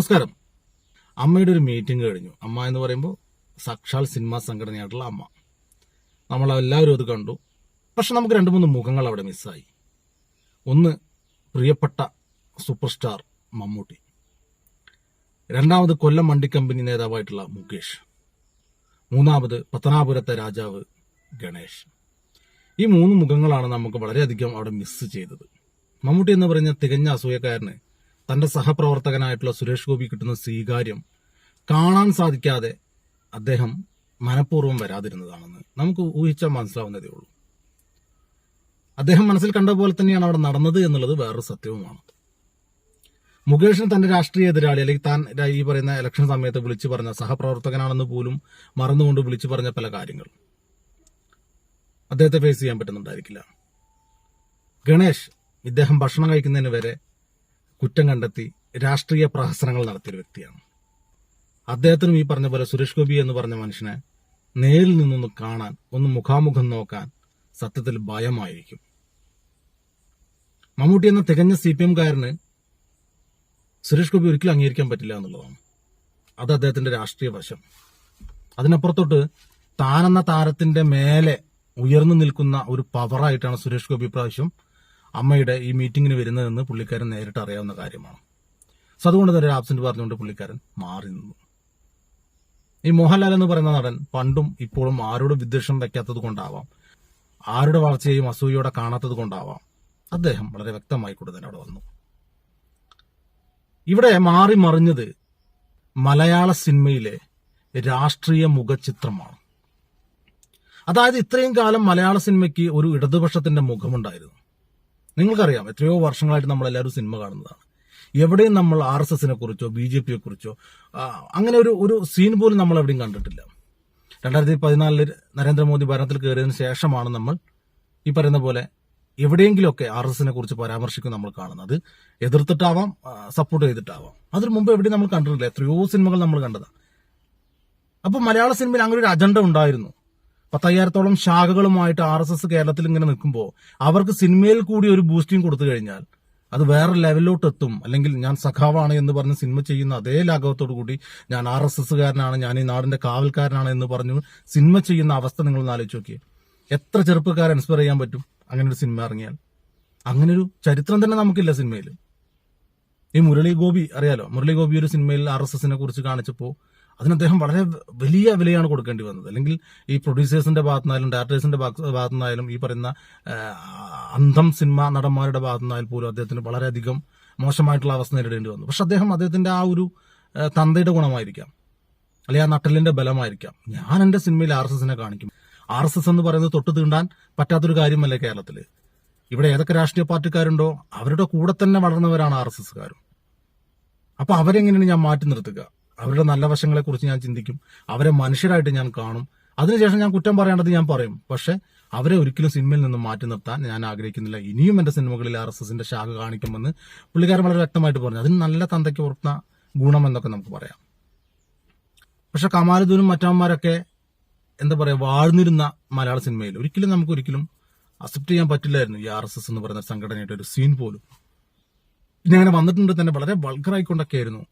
നമസ്കാരം. അമ്മയുടെ ഒരു മീറ്റിംഗ് കഴിഞ്ഞു. അമ്മ എന്ന് പറയുമ്പോൾ സാക്ഷാൽ സിനിമാ സംഘടനയായിട്ടുള്ള അമ്മ. നമ്മളെല്ലാവരും അത് കണ്ടു. പക്ഷെ നമുക്ക് രണ്ട് മൂന്ന് മുഖങ്ങൾ അവിടെ മിസ്സായി. ഒന്ന് പ്രിയപ്പെട്ട സൂപ്പർ സ്റ്റാർ മമ്മൂട്ടി. രണ്ടാമത് കൊല്ലം വണ്ടി കമ്പനി നേതാവായിട്ടുള്ള മുകേഷ്. മൂന്നാമത് പത്തനാപുരത്തെ രാജാവ് ഗണേഷ്. ഈ മൂന്ന് മുഖങ്ങളാണ് നമുക്ക് വളരെയധികം അവിടെ മിസ് ചെയ്തത്. മമ്മൂട്ടി എന്ന് പറഞ്ഞ തികഞ്ഞ അസൂയക്കാരന് തന്റെ സഹപ്രവർത്തകനായിട്ടുള്ള സുരേഷ് ഗോപി കിട്ടുന്ന സ്വീകാര്യം കാണാൻ സാധിക്കാതെ അദ്ദേഹം മനഃപൂർവം വരാതിരുന്നതാണെന്ന് നമുക്ക് ഊഹിച്ചാൽ മനസ്സിലാവുന്നതേ ഉള്ളൂ. അദ്ദേഹം മനസ്സിൽ കണ്ട പോലെ തന്നെയാണ് അവിടെ നടന്നത് എന്നുള്ളത് വേറൊരു സത്യവുമാണ്. മുകേഷിന് തന്റെ രാഷ്ട്രീയ എതിരാളി അല്ലെങ്കിൽ താൻ ഈ പറയുന്ന ഇലക്ഷൻ സമയത്ത് വിളിച്ചു പറഞ്ഞ സഹപ്രവർത്തകനാണെന്ന് പോലും മറന്നുകൊണ്ട് വിളിച്ചു പറഞ്ഞ പല കാര്യങ്ങൾ അദ്ദേഹത്തെ ഫേസ് ചെയ്യാൻ പറ്റുന്നുണ്ടായിരിക്കില്ല. ഗണേഷ് ഇദ്ദേഹം ഭക്ഷണം കഴിക്കുന്നതിന് വരെ കുറ്റം കണ്ടെത്തി രാഷ്ട്രീയ പ്രഹസനങ്ങൾ നടത്തിയൊരു വ്യക്തിയാണ്. അദ്ദേഹത്തിനും ഈ പറഞ്ഞ പോലെ സുരേഷ് ഗോപി എന്ന് പറഞ്ഞ മനുഷ്യനെ നേരിൽ നിന്നൊന്ന് കാണാൻ ഒന്ന് മുഖാമുഖം നോക്കാൻ സത്യത്തിൽ ഭയമായിരിക്കും. മമ്മൂട്ടി എന്ന തികഞ്ഞ സി പി എംകാരന് സുരേഷ് ഗോപി ഒരിക്കലും അംഗീകരിക്കാൻ പറ്റില്ല എന്നുള്ളതാണ്. അത് അദ്ദേഹത്തിന്റെ രാഷ്ട്രീയ വശം. അതിനപ്പുറത്തോട്ട് താനെന്ന താരത്തിന്റെ മേലെ ഉയർന്നു നിൽക്കുന്ന ഒരു പവറായിട്ടാണ് സുരേഷ് ഗോപി പ്രാവശ്യം അമ്മയുടെ ഈ മീറ്റിംഗിന് വരുന്നതെന്ന് പുള്ളിക്കാരൻ നേരിട്ട് അറിയാവുന്ന കാര്യമാണ്. സോ അതുകൊണ്ട് തന്നെ ആബ്സെന്റ് പറഞ്ഞുകൊണ്ട് പുള്ളിക്കാരൻ മാറി നിന്നു. ഈ മോഹൻലാൽ എന്ന് പറയുന്ന നടൻ പണ്ടും ഇപ്പോഴും ആരോടും വിദ്വേഷം വയ്ക്കാത്തത് കൊണ്ടാവാം. ആരുടെ വളർച്ചയെയും അസൂയോടെ കാണാത്തത് കൊണ്ടാവാം. അദ്ദേഹം വളരെ വ്യക്തമായി കൊണ്ട് തന്നെ അവിടെ വന്നു. ഇവിടെ മാറി മറിഞ്ഞത് മലയാള സിനിമയിലെ രാഷ്ട്രീയ മുഖചിത്രമാണ്. അതായത് ഇത്രയും കാലം മലയാള സിനിമയ്ക്ക് ഒരു ഇടതുപക്ഷത്തിന്റെ മുഖമുണ്ടായിരുന്നു. നിങ്ങൾക്കറിയാം എത്രയോ വർഷങ്ങളായിട്ട് നമ്മൾ എല്ലാവരും സിനിമ കാണുന്നതാണ്. എവിടെയും നമ്മൾ ആർ എസ് എസിനെ കുറിച്ചോ ബി ജെ പിയെ കുറിച്ചോ അങ്ങനെ ഒരു ഒരു സീൻ പോലും നമ്മൾ എവിടെയും കണ്ടിട്ടില്ല. രണ്ടായിരത്തി പതിനാലിൽ നരേന്ദ്രമോദി ഭരണത്തിൽ കയറിയതിനു ശേഷമാണ് നമ്മൾ ഈ പറയുന്ന പോലെ എവിടെയെങ്കിലുമൊക്കെ ആർ എസ് എസിനെ കുറിച്ച് പരാമർശിക്കും നമ്മൾ കാണുന്നത്. എതിർത്തിട്ടാവാം സപ്പോർട്ട് ചെയ്തിട്ടാവാം. അതിനു മുമ്പ് എവിടെയും നമ്മൾ കണ്ടിട്ടില്ല. എത്രയോ സിനിമകൾ നമ്മൾ കണ്ടതാണ്. അപ്പൊ മലയാള സിനിമയിൽ അങ്ങനെ ഒരു അജണ്ട ഉണ്ടായിരുന്നു. പത്തയ്യായിരത്തോളം ശാഖകളുമായിട്ട് ആർ എസ് എസ് കേരളത്തിൽ ഇങ്ങനെ നിൽക്കുമ്പോൾ അവർക്ക് സിനിമയിൽ കൂടി ഒരു ബൂസ്റ്റിംഗ് കൊടുത്തു കഴിഞ്ഞാൽ അത് വേറെ ലെവലിലോട്ട് എത്തും. അല്ലെങ്കിൽ ഞാൻ സഖാവാണ് എന്ന് പറഞ്ഞ് സിനിമ ചെയ്യുന്ന അതേ ലാഘവത്തോടു കൂടി ഞാൻ ആർ എസ് എസ്സുകാരനാണ് ഞാൻ ഈ നാടിന്റെ കാവൽക്കാരനാണ് എന്ന് പറഞ്ഞു സിനിമ ചെയ്യുന്ന അവസ്ഥ നിങ്ങൾ ആലോചിച്ച് നോക്കിയേ. എത്ര ചെറുപ്പക്കാരെ ഇൻസ്പയർ ചെയ്യാൻ പറ്റും അങ്ങനെ ഒരു സിനിമ ഇറങ്ങിയാൽ? അങ്ങനെ ഒരു ചരിത്രം തന്നെ നമുക്കില്ല സിനിമയിൽ. ഈ മുരളി ഗോപി അറിയാലോ? മുരളി ഗോപി ഒരു സിനിമയിൽ ആർ എസ് എസിനെ കുറിച്ച് കാണിച്ചപ്പോൾ അതിന് അദ്ദേഹം വളരെ വലിയ വിലയാണ് കൊടുക്കേണ്ടി വന്നത്. അല്ലെങ്കിൽ ഈ പ്രൊഡ്യൂസേഴ്സിന്റെ ഭാഗത്തുനിന്നായാലും ഡയറക്ടേഴ്സിന്റെ ഭാഗത്തുനിന്നായാലും ഈ പറയുന്ന അന്ധം സിനിമ നടന്മാരുടെ ഭാഗത്തുനിന്നായാൽ പോലും അദ്ദേഹത്തിന് വളരെയധികം മോശമായിട്ടുള്ള അവസ്ഥ നേരിടേണ്ടി വന്നു. പക്ഷെ അദ്ദേഹം അദ്ദേഹത്തിന്റെ ആ ഒരു തന്തയുടെ ഗുണമായിരിക്കാം. അല്ലെങ്കിൽ ആ നട്ടലിന്റെ ബലമായിരിക്കാം. ഞാൻ എന്റെ സിനിമയിൽ ആർ എസ് എസിനെ കാണിക്കും. ആർ എസ് എസ് എന്ന് പറയുന്നത് തൊട്ട് തീണ്ടാൻ പറ്റാത്തൊരു കാര്യമല്ലേ കേരളത്തിൽ ഇവിടെ ഏതൊക്കെ രാഷ്ട്രീയ പാർട്ടിക്കാരുണ്ടോ അവരുടെ കൂടെ തന്നെ വളർന്നവരാണ് ആർ എസ് എസ്സുകാരും. അപ്പൊ അവരെങ്ങനെയാണ് ഞാൻ മാറ്റി നിർത്തുക? അവരുടെ നല്ല വശങ്ങളെ കുറിച്ച് ഞാൻ ചിന്തിക്കും. അവരെ മനുഷ്യരായിട്ട് ഞാൻ കാണും. അതിനുശേഷം ഞാൻ കുറ്റം പറയേണ്ടത് ഞാൻ പറയും. പക്ഷെ അവരെ ഒരിക്കലും സിനിമയിൽ നിന്നും മാറ്റി നിർത്താൻ ഞാൻ ആഗ്രഹിക്കുന്നില്ല. ഇനിയും എന്റെ സിനിമകളിൽ ആർ എസ് എസിന്റെ ശാഖ കാണിക്കുമെന്ന് പുള്ളിക്കാരൻ വളരെ വ്യക്തമായിട്ട് പറഞ്ഞു. അതിന് നല്ല തന്തയ്ക്ക് ഉറപ്പുന്ന ഗുണം എന്നൊക്കെ നമുക്ക് പറയാം. പക്ഷെ കമാലുദ്ദീനും മറ്റവന്മാരൊക്കെ എന്താ പറയാ വാഴ്ന്നിരുന്ന മലയാള സിനിമയിൽ ഒരിക്കലും നമുക്ക് ഒരിക്കലും അക്സെപ്റ്റ് ചെയ്യാൻ പറ്റില്ലായിരുന്നു ഈ ആർ എസ് എസ് എന്ന് പറയുന്ന സംഘടനയുടെ ഒരു സീൻ പോലും. ഇനി അങ്ങനെ വന്നിട്ടുണ്ട് തന്നെ വളരെ വൾഗറായിക്കൊണ്ടൊക്കെ ആയിരുന്നു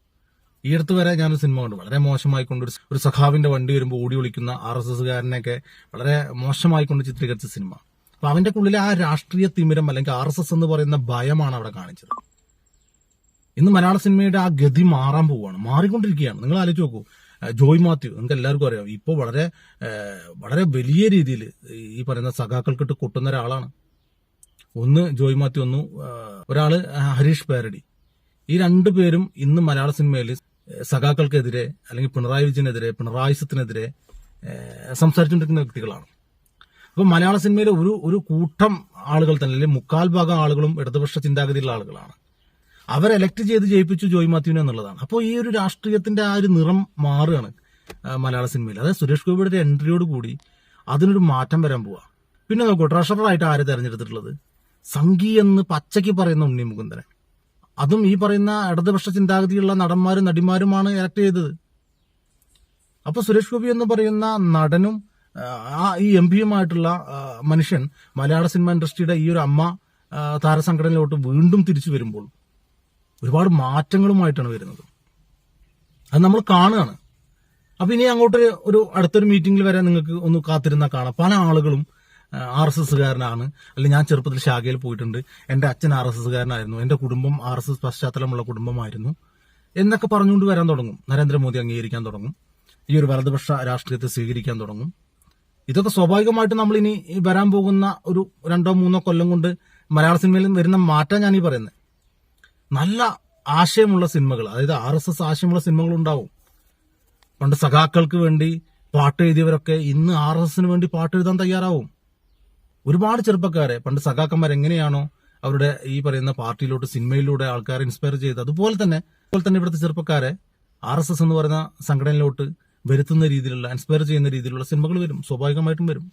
ഈ അടുത്ത് വരെ ഞാനൊരു സിനിമ കണ്ടു. വളരെ മോശമായിക്കൊണ്ട് ഒരു സഖാവിന്റെ വണ്ടി വരുമ്പോൾ ഓടി വിളിക്കുന്ന ആർ എസ് എസ്കാരനെയൊക്കെ വളരെ മോശമായിക്കൊണ്ട് ചിത്രീകരിച്ച സിനിമ. അപ്പൊ അവന്റെ ഉള്ളിലെ ആ രാഷ്ട്രീയ തിമിരം അല്ലെങ്കിൽ ആർ എസ് എസ് എന്ന് പറയുന്ന ഭയമാണ് അവിടെ കാണിച്ചത്. ഇന്ന് മലയാള സിനിമയുടെ ആ ഗതി മാറാൻ പോവുകയാണ് മാറിക്കൊണ്ടിരിക്കുകയാണ്. നിങ്ങൾ ആലോചിച്ച് നോക്കൂ. ജോയ് മാത്യു നിങ്ങൾക്ക് എല്ലാവർക്കും അറിയാം. ഇപ്പോൾ വളരെ വളരെ വലിയ രീതിയിൽ ഈ പറയുന്ന സഖാക്കൾക്കിട്ട് കൊട്ടുന്ന ഒരാളാണ്. ഒന്ന് ജോയ് മാത്യു ഒന്ന് ഒരാൾ ഹരീഷ് പേരടി. ഈ രണ്ടു പേരും ഇന്ന് മലയാള സിനിമയിൽ സഖാക്കൾക്കെതിരെ അല്ലെങ്കിൽ പിണറായി വിജയനെതിരെ പിണറായിസത്തിനെതിരെ സത്തിനെതിരെ സംസാരിച്ചുകൊണ്ടിരിക്കുന്ന വ്യക്തികളാണ്. അപ്പൊ മലയാള സിനിമയിലെ ഒരു ഒരു കൂട്ടം ആളുകൾ തന്നെ അല്ലെങ്കിൽ മുക്കാൽ ഭാഗം ആളുകളും ഇടതുപക്ഷ ചിന്താഗതിയുള്ള ആളുകളാണ്. അവർ എലക്ട് ചെയ്ത് ജയിപ്പിച്ചു ജോയ് മാത്യുവിനെ എന്നുള്ളതാണ്. അപ്പോൾ ഈ ഒരു രാഷ്ട്രീയത്തിന്റെ ആ ഒരു നിറം മാറുകയാണ് മലയാള സിനിമയിൽ. അതായത് സുരേഷ് ഗോപിയുടെ എൻട്രിയോട് കൂടി അതിനൊരു മാറ്റം വരാൻ പോവാ. പിന്നെ നോക്കൂ ട്രഷററായിട്ട് ആരെ തെരഞ്ഞെടുത്തിട്ടുള്ളത്? സംഗി എന്ന് പച്ചയ്ക്ക് പറയുന്ന ഉണ്ണി മുകുന്ദനെ. അതും ഈ പറയുന്ന ഇടതുപക്ഷ ചിന്താഗതിയുള്ള നടന്മാരും നടിമാരുമാണ് എലക്ട് ചെയ്തത്. അപ്പൊ സുരേഷ് ഗോപി എന്ന് പറയുന്ന നടനും ആ, ഈ എം പിയുമായിട്ടുള്ള മനുഷ്യൻ മലയാള സിനിമ ഇൻഡസ്ട്രിയുടെ ഈ ഒരു അമ്മ താരസംഘടനയിലോട്ട് വീണ്ടും തിരിച്ചു വരുമ്പോൾ ഒരുപാട് മാറ്റങ്ങളുമായിട്ടാണ് വരുന്നത്. അത് നമ്മൾ കാണുകയാണ്. അപ്പൊ ഇനി അങ്ങോട്ട് ഒരു അടുത്തൊരു മീറ്റിംഗിൽ വരെ നിങ്ങൾക്ക് ഒന്ന് കാത്തിരുന്നാൽ കാണാം. പല ആളുകളും ആർ എസ് എസ്സുകാരനാണ്. അല്ലെങ്കിൽ ഞാൻ ചെറുപ്പത്തിൽ ശാഖയിൽ പോയിട്ടുണ്ട്. എന്റെ അച്ഛൻ ആർ എസ് എസ്സുകാരനായിരുന്നു. എന്റെ കുടുംബം ആർ എസ് എസ് പശ്ചാത്തലമുള്ള കുടുംബമായിരുന്നു. എന്നൊക്കെ പറഞ്ഞുകൊണ്ട് വരാൻ തുടങ്ങും. നരേന്ദ്രമോദി അംഗീകരിക്കാൻ തുടങ്ങും. ഈ ഒരു വലതുപക്ഷ രാഷ്ട്രീയത്തെ സ്വീകരിക്കാൻ തുടങ്ങും. ഇതൊക്കെ സ്വാഭാവികമായിട്ട് നമ്മൾ ഇനി വരാൻ പോകുന്ന ഒരു രണ്ടോ മൂന്നോ കൊല്ലം കൊണ്ട് മലയാള സിനിമയിൽ വരുന്ന മാറ്റം ഞാൻ ഈ പറയുന്നത് നല്ല ആശയമുള്ള സിനിമകൾ അതായത് ആർ എസ് എസ് ആശയമുള്ള സിനിമകൾ ഉണ്ടാവും. പണ്ട് സഖാക്കൾക്ക് വേണ്ടി പാട്ട് എഴുതിയവരൊക്കെ ഇന്ന് ആർ എസ് എസിന് വേണ്ടി പാട്ട് എഴുതാൻ തയ്യാറാവും. ഒരുപാട് ചെറുപ്പക്കാരെ പണ്ട് സഖാക്കന്മാർ എങ്ങനെയാണോ അവരുടെ ഈ പറയുന്ന പാർട്ടിയിലോട്ട് സിനിമയിലൂടെ ആൾക്കാരെ ഇൻസ്പയർ ചെയ്ത് അതുപോലെ തന്നെ അതുപോലെ തന്നെ ഇവിടുത്തെ ചെറുപ്പക്കാരെ ആർ എസ് എസ് എന്ന് പറയുന്ന സംഘടനയിലോട്ട് വരുത്തുന്ന രീതിയിലുള്ള ഇൻസ്പയർ ചെയ്യുന്ന രീതിയിലുള്ള സിനിമകൾ വരും സ്വാഭാവികമായിട്ടും വരും.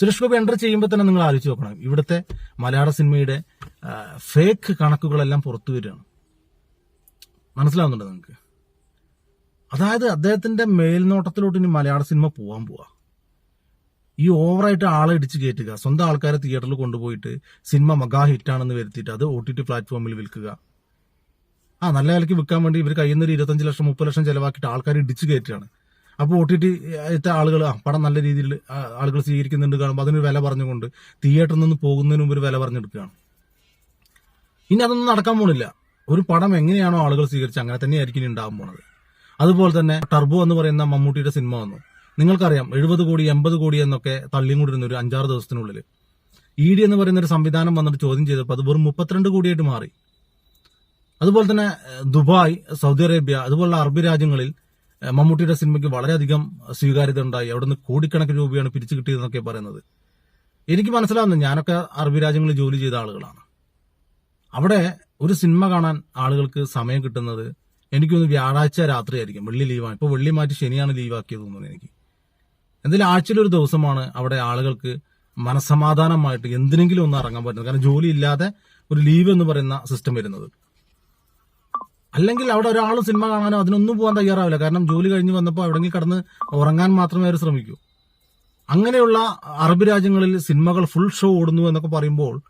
സുരേഷ് ഗോപി എന്റർ ചെയ്യുമ്പോൾ തന്നെ നിങ്ങൾ ആലോചിച്ച് നോക്കണം. ഇവിടുത്തെ മലയാള സിനിമയുടെ ഫേക്ക് കണക്കുകളെല്ലാം പുറത്തു വരികയാണ്. മനസ്സിലാവുന്നുണ്ടോ നിങ്ങൾക്ക്? അതായത് അദ്ദേഹത്തിന്റെ മേൽനോട്ടത്തിലോട്ട് ഇനി മലയാള സിനിമ പോവാൻ പോവാ. ഈ ഓവറായിട്ട് ആളെ ഇടിച്ച് കയറ്റുക സ്വന്തം ആൾക്കാരെ തിയേറ്ററിൽ കൊണ്ടുപോയിട്ട് സിനിമ മഗാ ഹിറ്റാണെന്ന് വരുത്തിയിട്ട് അത് ഒ ടി ടി പ്ലാറ്റ്ഫോമിൽ വിൽക്കുക. ആ നല്ല വിലക്ക് വിൽക്കാൻ വേണ്ടി ഇവർ കയ്യിൽ നിന്ന് ഇരുപത്തഞ്ച് ലക്ഷം മുപ്പത് ലക്ഷം ചെലവാക്കിയിട്ട് ആൾക്കാർ ഇടിച്ച് കയറ്റുകയാണ് അപ്പോൾ ഒ ടി ടി ആളുകൾ ആ പടം നല്ല രീതിയിൽ ആളുകൾ സ്വീകരിക്കുന്നുണ്ട് കാണുമ്പോൾ അതിനൊരു വില പറഞ്ഞുകൊണ്ട് തിയേറ്ററിൽ നിന്ന് പോകുന്നതിന് മുമ്പ് ഒരു വില പറഞ്ഞെടുക്കുകയാണ്. ഇനി അതൊന്നും നടക്കാൻ പോണില്ല. ഒരു പടം എങ്ങനെയാണോ ആളുകൾ സ്വീകരിച്ചത് അങ്ങനെ തന്നെയായിരിക്കും ഉണ്ടാകാൻ പോണത്. അതുപോലെ തന്നെ ടർബോ എന്ന് പറയുന്ന മമ്മൂട്ടിയുടെ സിനിമ വന്നു. നിങ്ങൾക്കറിയാം എഴുപത് കോടി എൺപത് കോടി എന്നൊക്കെ തള്ളിയും കൊണ്ടിരുന്ന ഒരു അഞ്ചാറ് ദിവസത്തിനുള്ളിൽ ഇ ഡി എന്ന് പറയുന്ന ഒരു സംവിധാനം വന്നിട്ട് ചോദ്യം ചെയ്തപ്പോൾ അത് വെറും മുപ്പത്തിരണ്ട് കോടിയായിട്ട് മാറി. അതുപോലെ തന്നെ ദുബായ് സൗദി അറേബ്യ അതുപോലുള്ള അറബ് രാജ്യങ്ങളിൽ മമ്മൂട്ടിയുടെ സിനിമയ്ക്ക് വളരെയധികം സ്വീകാര്യത ഉണ്ടായി. അവിടെ നിന്ന് കോടിക്കണക്കിന് രൂപയാണ് പിരിച്ചു കിട്ടിയതെന്നൊക്കെ പറയുന്നത്. എനിക്ക് മനസ്സിലാവുന്നത് ഞാനൊക്കെ അറബി രാജ്യങ്ങളിൽ ജോലി ചെയ്ത ആളുകളാണ്. അവിടെ ഒരു സിനിമ കാണാൻ ആളുകൾക്ക് സമയം കിട്ടുന്നത് എനിക്കൊന്ന് വ്യാഴാഴ്ച രാത്രിയായിരിക്കും. വെള്ളി ലീവാണ്. ഇപ്പൊ വെള്ളി മാറ്റി ശനിയാണ് ലീവാക്കിയത് തോന്നുന്നു എനിക്ക്. എന്തായാലും ആഴ്ചയിൽ ഒരു ദിവസമാണ് അവിടെ ആളുകൾക്ക് മനസമാധാനമായിട്ട് എന്തിനെങ്കിലും ഒന്ന് ഇറങ്ങാൻ പറ്റുന്നത്. കാരണം ജോലി ഇല്ലാതെ ഒരു ലീവ് എന്ന് പറയുന്ന സിസ്റ്റം വരുന്നത്. അല്ലെങ്കിൽ അവിടെ ഒരാൾ സിനിമ കാണാനോ അതിനൊന്നും പോകാൻ തയ്യാറാവില്ല. കാരണം ജോലി കഴിഞ്ഞ് വന്നപ്പോൾ എവിടെയെങ്കിലും കിടന്ന് ഉറങ്ങാൻ മാത്രമേ അവർ ശ്രമിക്കൂ. അങ്ങനെയുള്ള അറബ് രാജ്യങ്ങളിൽ സിനിമകൾ ഫുൾ ഷോ ഓടുന്നു എന്നൊക്കെ പറയുമ്പോൾ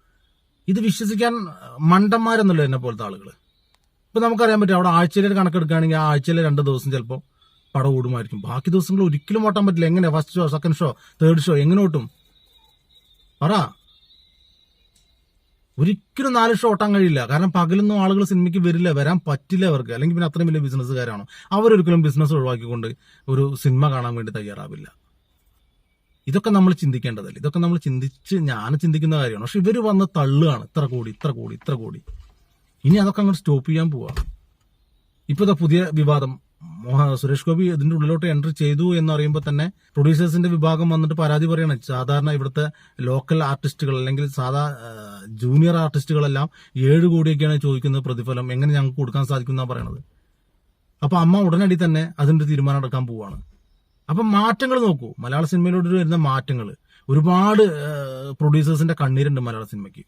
ഇത് വിശ്വസിക്കാൻ മണ്ടന്മാരെന്നുള്ള എന്നെ പോലത്തെ ആളുകൾ ഇപ്പൊ നമുക്കറിയാൻ പറ്റും അവിടെ ആഴ്ചയിലെ കണക്കെടുക്കുകയാണെങ്കിൽ ആ ആഴ്ചയിലെ രണ്ട് ദിവസം ചിലപ്പോൾ പടം ഓടുമായിരിക്കും. ബാക്കി ദിവസങ്ങൾ ഒരിക്കലും ഓട്ടാൻ പറ്റില്ല. എങ്ങനെ first show second show third show എങ്ങനെ ഓട്ടും? പറ. ഒരിക്കലും നാല് ഷോ ഓട്ടാൻ കഴിയില്ല. കാരണം പകലൊന്നും ആളുകൾ സിനിമയ്ക്ക് വരില്ല വരാൻ പറ്റില്ല അവർക്ക്. അല്ലെങ്കിൽ പിന്നെ അത്രയും വലിയ ബിസിനസ്സുകാരാണോ അവരൊരിക്കലും ബിസിനസ് ഒഴിവാക്കിക്കൊണ്ട് ഒരു സിനിമ കാണാൻ വേണ്ടി തയ്യാറാവില്ല. ഇതൊക്കെ നമ്മൾ ചിന്തിക്കേണ്ടതല്ലേ? ഇതൊക്കെ നമ്മൾ ചിന്തിച്ച് ഞാൻ ചിന്തിക്കുന്ന കാര്യമാണ്. പക്ഷെ ഇവർ വന്ന് തള്ളുകയാണ് ഇത്ര കോടി ഇത്ര കോടി ഇത്ര കോടി. ഇനി അതൊക്കെ അങ്ങോട്ട് സ്റ്റോപ്പ് ചെയ്യാൻ പോവാ. ഇപ്പോഴത്തെ പുതിയ വിവാദം. സുരേഷ് ഗോപി ഇതിന്റെ ഉള്ളിലോട്ട് എൻട്രി ചെയ്തു എന്ന് അറിയുമ്പോൾ തന്നെ പ്രൊഡ്യൂസേഴ്സിന്റെ വിഭാഗം വന്നിട്ട് പരാതി പറയണം. സാധാരണ ഇവിടുത്തെ ലോക്കൽ ആർട്ടിസ്റ്റുകൾ അല്ലെങ്കിൽ സാധാ ജൂനിയർ ആർട്ടിസ്റ്റുകളെല്ലാം ഏഴ് കോടിയൊക്കെയാണ് ചോദിക്കുന്നത് പ്രതിഫലം. എങ്ങനെ ഞങ്ങൾക്ക് കൊടുക്കാൻ സാധിക്കും എന്നാ പറയണത്? അപ്പൊ അമ്മ ഉടനടി തന്നെ അതിന്റെ തീരുമാനം എടുക്കാൻ പോവാണ്. അപ്പൊ മാറ്റങ്ങൾ നോക്കൂ. മലയാള സിനിമയിലോട്ട് വരുന്ന മാറ്റങ്ങൾ. ഒരുപാട് പ്രൊഡ്യൂസേഴ്സിന്റെ കണ്ണീരുണ്ട് മലയാള സിനിമയ്ക്ക്.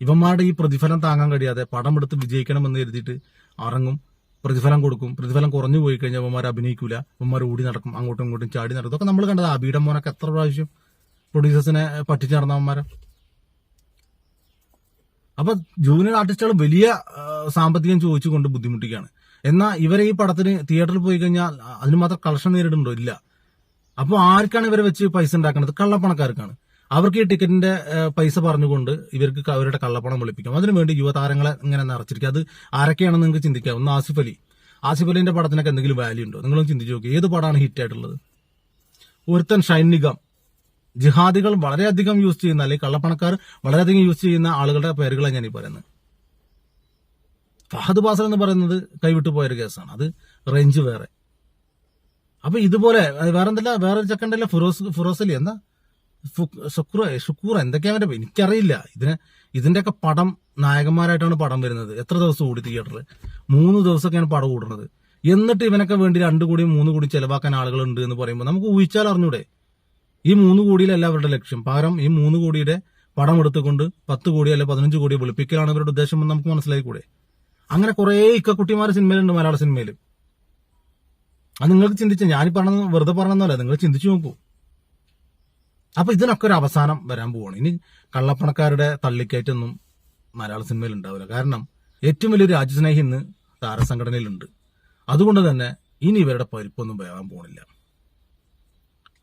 ഇവന്മാരുടെ ഈ പ്രതിഫലം താങ്ങാൻ കഴിയാതെ പടം എടുത്ത് വിജയിക്കണമെന്ന് കരുതിയിട്ട് ഇറങ്ങും പ്രതിഫലം കൊടുക്കും. പ്രതിഫലം കുറഞ്ഞു പോയി കഴിഞ്ഞാൽ അവന്മാർ അഭിനയിക്കൂല. അവന്മാർ ഓടി നടക്കും. അങ്ങോട്ടും ഇങ്ങോട്ടും ചാടി നടക്കും. ഇതൊക്കെ നമ്മൾ കണ്ടത്. അബിയുടെ മോനൊക്കെ എത്ര പ്രാവശ്യം പ്രൊഡ്യൂസേഴ്സിനെ പറ്റിച്ച് നടന്നവന്മാരെ അപ്പൊ ജൂനിയർ ആർട്ടിസ്റ്റുകൾ വലിയ സാമ്പത്തികം ചോദിച്ചുകൊണ്ട് ബുദ്ധിമുട്ടിക്കുകയാണ്. എന്നാൽ ഇവരെ ഈ പടത്തിന് തിയേറ്ററിൽ പോയി കഴിഞ്ഞാൽ അതിന് മാത്രം കളക്ഷൻ നേരിടുന്നുണ്ടോ? ഇല്ല. അപ്പോൾ ആർക്കാണ് ഇവരെ വെച്ച് പൈസ ഉണ്ടാക്കുന്നത് കള്ളപ്പണക്കാർക്കാണ്. അവർക്ക് ഈ ടിക്കറ്റിന്റെ പൈസ പറഞ്ഞുകൊണ്ട് ഇവർക്ക് അവരുടെ കള്ളപ്പണം വെളുപ്പിക്കും. അതിനുവേണ്ടി യുവതാരങ്ങളെ ഇങ്ങനെ നിറച്ചിരിക്കും അത് ആരൊക്കെയാണെന്ന് നിങ്ങൾക്ക് ചിന്തിക്കാം. ഒന്ന് ആസിഫ് അലി. ആസിഫ് പടത്തിനൊക്കെ എന്തെങ്കിലും വാല്യൂ ഉണ്ടോ? നിങ്ങളൊന്ന് ചിന്തിച്ചു നോക്കി. ഏത് പടമാണ് ഹിറ്റ് ആയിട്ടുള്ളത്? ഒരുത്തൻ സൈനികം ജിഹാദികൾ വളരെയധികം യൂസ് ചെയ്യുന്ന അല്ലെങ്കിൽ കള്ളപ്പണക്കാർ വളരെയധികം യൂസ് ചെയ്യുന്ന ആളുകളുടെ പേരുകളാണ് ഞാൻ പറയുന്നത്. ഫഹദ് ബാസൽ എന്ന് പറയുന്നത് കൈവിട്ടു പോയൊരു കേസാണ്. അത് റേഞ്ച് വേറെ. അപ്പൊ ഇതുപോലെ വേറെന്തല്ല വേറെ ചെക്കൻഡല്ല ഫിറോസ് ഫിറോസ് അലി എന്താ? ഷുക്കൂർ എന്തൊക്കെയാ അവന്റെ? എനിക്കറിയില്ല. ഇതിന് ഇതിന്റെയൊക്കെ പടം നായകന്മാരായിട്ടാണ് പടം വരുന്നത്. എത്ര ദിവസം ഓടി തിയേറ്ററിൽ മൂന്ന് ദിവസമൊക്കെയാണ് പടം കൂടുന്നത്. എന്നിട്ട് ഇവനൊക്കെ വേണ്ടി രണ്ട് കോടിയും മൂന്ന് കോടി ചെലവാക്കാൻ ആളുകളുണ്ട് എന്ന് പറയുമ്പോൾ നമുക്ക് ഊഹിച്ചാൽ അറിഞ്ഞൂടെ? ഈ മൂന്ന് കോടിയിലല്ല അവരുടെ ലക്ഷ്യം. പകരം ഈ മൂന്ന് കോടിയുടെ പടം എടുത്തുകൊണ്ട് പത്ത് കോടി അല്ലെ പതിനഞ്ച് കോടി വെളുപ്പിക്കലാണ് അവരുടെ ഉദ്ദേശം എന്ന് നമുക്ക് മനസ്സിലായിക്കൂടെ? അങ്ങനെ കുറെ ഇക്കക്കുട്ടിമാർ സിനിമയിലുണ്ട് മലയാള സിനിമയിൽ അത് നിങ്ങൾക്ക് ചിന്തിച്ച ഞാൻ പറഞ്ഞത് വെറുതെ പറഞ്ഞതല്ല നിങ്ങൾ ചിന്തിച്ചു നോക്കൂ. അപ്പൊ ഇതിനൊക്കെ ഒരു അവസാനം വരാൻ പോവാണ്. ഇനി കള്ളപ്പണക്കാരുടെ തള്ളിക്കയറ്റൊന്നും മലയാള സിനിമയിൽ ഉണ്ടാവില്ല. കാരണം ഏറ്റവും വലിയൊരു രാജ്യസ്നേഹി ഇന്ന് താരസംഘടനയിലുണ്ട്. അതുകൊണ്ട് തന്നെ ഇനി ഇവരുടെ പരിപ്പൊന്നും വരാൻ പോണില്ല.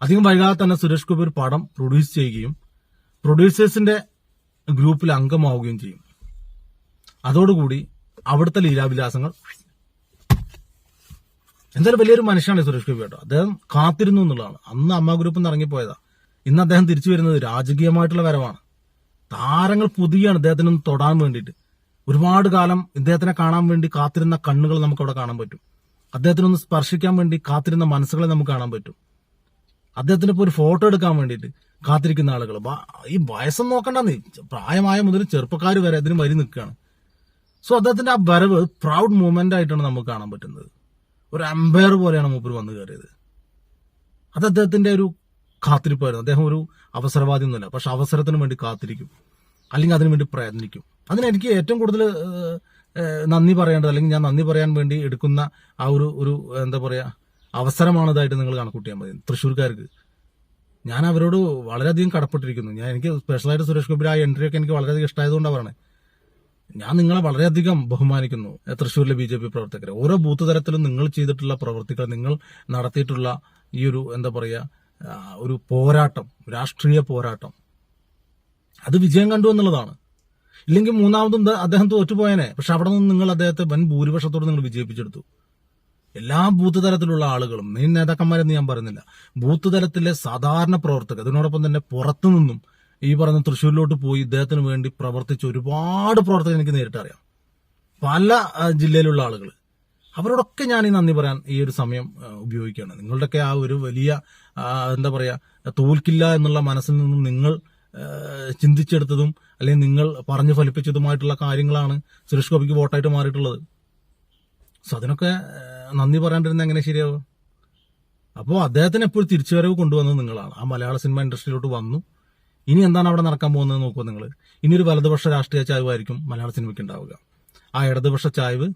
അധികം വൈകാതെ തന്നെ സുരേഷ് ഗോപി ഒരു പടം പ്രൊഡ്യൂസ് ചെയ്യുകയും പ്രൊഡ്യൂസേഴ്സിന്റെ ഗ്രൂപ്പിൽ അംഗമാവുകയും ചെയ്യും. അതോടുകൂടി അവിടുത്തെ ലീലാവിലാസങ്ങൾ എന്തായാലും വലിയൊരു മനുഷ്യനാണ് സുരേഷ് ഗോപി കേട്ടോ. അദ്ദേഹം കാത്തിരുന്നു എന്നുള്ളതാണ്. അന്ന് അമ്മ ഗ്രൂപ്പിൽ നിന്ന് ഇറങ്ങിപ്പോയതാ. ഇന്ന് അദ്ദേഹം തിരിച്ചു വരുന്നത് രാജകീയമായിട്ടുള്ള വരവാണ്. താരങ്ങൾ പുതിയാണ് അദ്ദേഹത്തിനെ ഒന്ന് തൊടാൻ വേണ്ടിയിട്ട്. ഒരുപാട് കാലം ഇദ്ദേഹത്തിനെ കാണാൻ വേണ്ടി കാത്തിരുന്ന കണ്ണുകൾ നമുക്ക് അവിടെ കാണാൻ പറ്റും. അദ്ദേഹത്തിനൊന്ന് സ്പർശിക്കാൻ വേണ്ടി കാത്തിരുന്ന മനസ്സുകളെ നമുക്ക് കാണാൻ പറ്റും. അദ്ദേഹത്തിന് ഇപ്പോൾ ഒരു ഫോട്ടോ എടുക്കാൻ വേണ്ടിയിട്ട് കാത്തിരിക്കുന്ന ആളുകൾ. ഈ വയസ്സം നോക്കണ്ടെന്ന് പ്രായമായ മുതൽ ചെറുപ്പക്കാർ വരെ ഇതിന് വരി നിൽക്കുകയാണ്. സോ അദ്ദേഹത്തിന്റെ ആ വരവ് പ്രൗഡ് മൂവ്മെന്റ് ആയിട്ടാണ് നമുക്ക് കാണാൻ പറ്റുന്നത്. ഒരു അമ്പയർ പോലെയാണ് മൂപ്പർ വന്നു കയറിയത്. അത് അദ്ദേഹത്തിന്റെ ഒരു കാത്തിരിപ്പായിരുന്നു. അദ്ദേഹം ഒരു അവസരവാദി ഒന്നുമല്ല. പക്ഷെ അവസരത്തിന് വേണ്ടി കാത്തിരിക്കും. അല്ലെങ്കിൽ അതിനു വേണ്ടി പ്രയത്നിക്കും. അതിന് എനിക്ക് ഏറ്റവും കൂടുതൽ നന്ദി പറയേണ്ടത് അല്ലെങ്കിൽ ഞാൻ നന്ദി പറയാൻ വേണ്ടി എടുക്കുന്ന ആ ഒരു ഒരു എന്താ പറയുക അവസരമാണതായിട്ട് നിങ്ങൾ കണക്കൂട്ടിയാൽ മതി. തൃശ്ശൂർക്കാർക്ക്. ഞാൻ അവരോട് വളരെയധികം കടപ്പെട്ടിരിക്കുന്നു. ഞാൻ എനിക്ക് സ്പെഷ്യലായിട്ട് സുരേഷ് ഗോപി ആ എൻട്രി ഒക്കെ എനിക്ക് വളരെയധികം ഇഷ്ടമായതുകൊണ്ടാണ് പറയണേ. ഞാൻ നിങ്ങളെ വളരെയധികം ബഹുമാനിക്കുന്നു തൃശ്ശൂരിലെ ബി ജെ പി പ്രവർത്തകരെ. ഓരോ ബൂത്ത് തലത്തിലും നിങ്ങൾ ചെയ്തിട്ടുള്ള പ്രവർത്തികൾ നിങ്ങൾ നടത്തിയിട്ടുള്ള ഈ ഒരു എന്താ പറയാ ആ, ഒരു പോരാട്ടം രാഷ്ട്രീയ പോരാട്ടം. അത് വിജയം കണ്ടു എന്നുള്ളതാണ്. ഇല്ലെങ്കിൽ മൂന്നാമതും അദ്ദേഹം തോറ്റുപോയനെ. പക്ഷെ അവിടെ നിന്ന് നിങ്ങൾ അദ്ദേഹത്തെ വൻ ഭൂരിപക്ഷത്തോട് നിങ്ങൾ വിജയിപ്പിച്ചെടുത്തു. എല്ലാ ബൂത്ത് തലത്തിലുള്ള ആളുകളും മെയിൻ നേതാക്കന്മാരെന്ന് ഞാൻ പറയുന്നില്ല ബൂത്ത് തലത്തിലെ സാധാരണ പ്രവർത്തകർ അതിനോടൊപ്പം തന്നെ പുറത്തു നിന്നും ഈ പറഞ്ഞ തൃശ്ശൂരിലോട്ട് പോയി ഇദ്ദേഹത്തിന് വേണ്ടി പ്രവർത്തിച്ച ഒരുപാട് പ്രവർത്തകർ എനിക്ക് നേരിട്ടറിയാം. പല ജില്ലയിലുള്ള ആളുകൾ അവരോടൊക്കെ ഞാൻ ഈ നന്ദി പറയാൻ ഈ ഒരു സമയം ഉപയോഗിക്കുകയാണ്. നിങ്ങളുടെയൊക്കെ ആ ഒരു വലിയ എന്താ പറയുക തോൽക്കില്ല എന്നുള്ള മനസ്സിൽ നിന്നും നിങ്ങൾ ചിന്തിച്ചെടുത്തതും അല്ലെങ്കിൽ നിങ്ങൾ പറഞ്ഞു ഫലിപ്പിച്ചതുമായിട്ടുള്ള കാര്യങ്ങളാണ് സുരേഷ് ഗോപിക്ക് വോട്ടായിട്ട് മാറിയിട്ടുള്ളത്. സോ അതിനൊക്കെ നന്ദി പറയാണ്ടിരുന്ന എങ്ങനെ ശരിയാവും? അപ്പോൾ അദ്ദേഹത്തിന് എപ്പോഴും തിരിച്ചുവരവ് കൊണ്ടുവന്നത് നിങ്ങളാണ്. ആ മലയാള സിനിമ ഇൻഡസ്ട്രിയിലോട്ട് വന്നു. ഇനി എന്താണ് അവിടെ നടക്കാൻ പോകുന്നത് നോക്കുക നിങ്ങൾ ഇനി ഒരു വലതുപക്ഷ രാഷ്ട്രീയ ചായ്വായിരിക്കും മലയാള സിനിമയ്ക്ക് ഉണ്ടാവുക. ആ ഇടതുപക്ഷ ചായ്വ്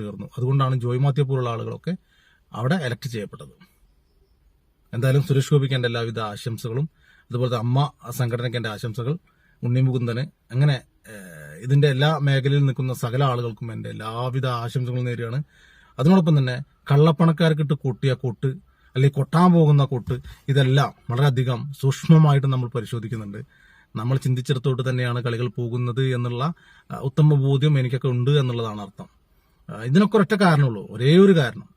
തീർന്നു. അതുകൊണ്ടാണ് ജോയ് മാത്യു പോലുള്ള ആളുകളൊക്കെ അവിടെ എലക്ട് ചെയ്യപ്പെട്ടത്. എന്തായാലും സുരേഷ് ഗോപിക്ക് എന്റെ എല്ലാവിധ ആശംസകളും അതുപോലെ അമ്മ സംഘടനയ്ക്ക് എന്റെ ആശംസകൾ ഉണ്ണിമുകുന്ദന് അങ്ങനെ ഇതിന്റെ എല്ലാ മേഖലയിൽ നിൽക്കുന്ന സകല ആളുകൾക്കും എന്റെ എല്ലാവിധ ആശംസകളും നേരിയാണ് അതിനോടൊപ്പം തന്നെ കള്ളപ്പണക്കാർക്കിട്ട് കൊട്ടിയ കൊട്ട് അല്ലെങ്കിൽ കൊട്ടാൻ പോകുന്ന കൊട്ട് ഇതെല്ലാം വളരെയധികം സൂക്ഷ്മമായിട്ട് നമ്മൾ പരിശോധിക്കുന്നുണ്ട്. നമ്മൾ ചിന്തിച്ചിടത്തോട്ട് തന്നെയാണ് കളികൾ പോകുന്നത് എന്നുള്ള ഉത്തമ ബോധ്യം എനിക്കൊക്കെ ഉണ്ട് എന്നുള്ളതാണ് അർത്ഥം. ഇതിനൊക്കെ ഒരൊറ്റ കാരണമുള്ളൂ. ഒരേ ഒരു കാരണം.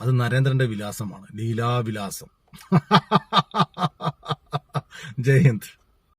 അത് നരേന്ദ്രന്റെ വിലാസമാണ്. ലീലാവിലാസം. ജയ് ഹിന്ദ്